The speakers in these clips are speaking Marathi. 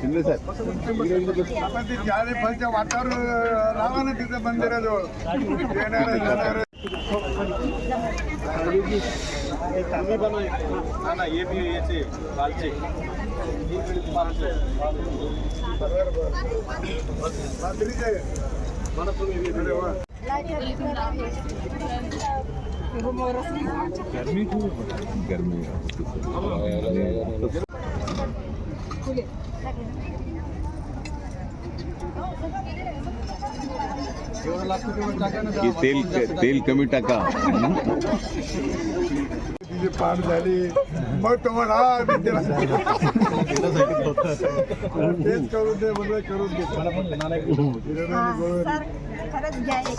शिंदे साहेब ते वाटावर लावा ना तिथं मंदिराजवळ. येणारे जाणारे रात्रीचे अरे वा. गर्मी की तेल तेल कमी टाका. तिची पाठ झाली मग तो म्हणा हा तेच करून दे म्हणजे करून दे हा, सर खरंच घ्या एक.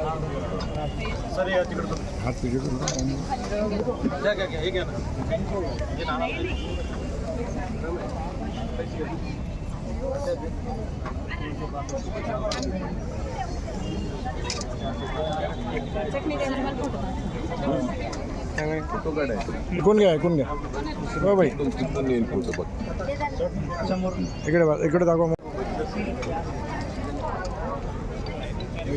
अरे खुर्च्या आहेत फोटो काढायचे ऐकून घ्या ऐकून घ्या हो बाई तिथून येईल फोटो बघ इकडे बघा, इकडे दाखवा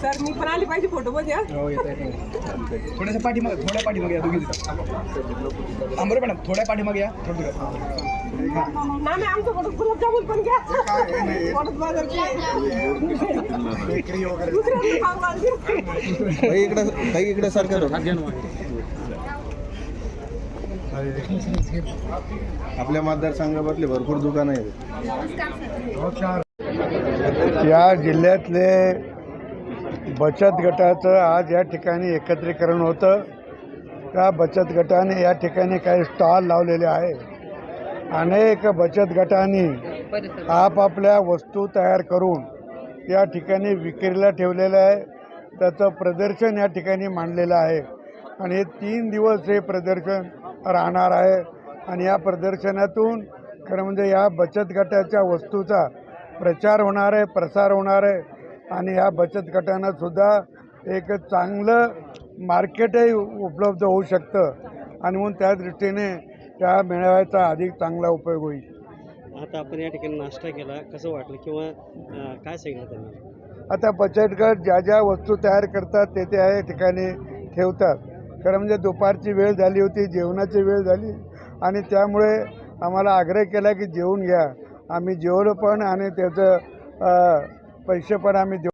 सर मी पण आली पाहिजे फोटो मध्ये हा? थोड्याशा पाठीमागे थोड्या पाठीमागे या दोघी बरोबर मॅडम थोड्या पाठीमागे या थोडं ना नाही आमचा फोटो गुलाबजामुन पण घ्या. इकडे इकडे सारखं आपल्या मतदारसंघामधले भरपूर दुकानं आहेत. या जिल्ह्यातले बचत गटाचं आज या ठिकाणी एकत्रीकरण होतं. त्या बचत गटाने या ठिकाणी काही स्टॉल लावलेले आहे अनेक बचत गटांनी आपापल्या वस्तू तयार करून या ठिकाणी विक्रीला ठेवलेलं आहे. त्याचं प्रदर्शन या ठिकाणी मांडलेलं आहे. आणि हे तीन दिवस हे प्रदर्शन राहणार आहे. आणि या प्रदर्शनातून खरं म्हणजे या बचत गटाच्या वस्तूचा प्रचार होणार आहे प्रसार होणार आहे. आणि या बचत गटांना सुद्धा एक चांगलं मार्केटही उपलब्ध होऊ शकतं. आणि म्हणून त्या दृष्टीने त्या मेळाव्याचा अधिक चांगला उपयोग होईल. आता आपण या ठिकाणी नाश्ता केला. कसं वाटलं? किंवा काय सांगितलं त्यांनी? आता बचत गट ज्या ज्या वस्तू तयार करतात ते ते या ठिकाणी ठेवतात. खरं म्हणजे दुपारची वेळ झाली होती जेवणाची वेळ झाली आणि त्यामुळे आम्हाला आग्रह केला की जेवून घ्या. आम्ही जेवलो पण आणि त्याचं पैसे पण आम्ही देऊ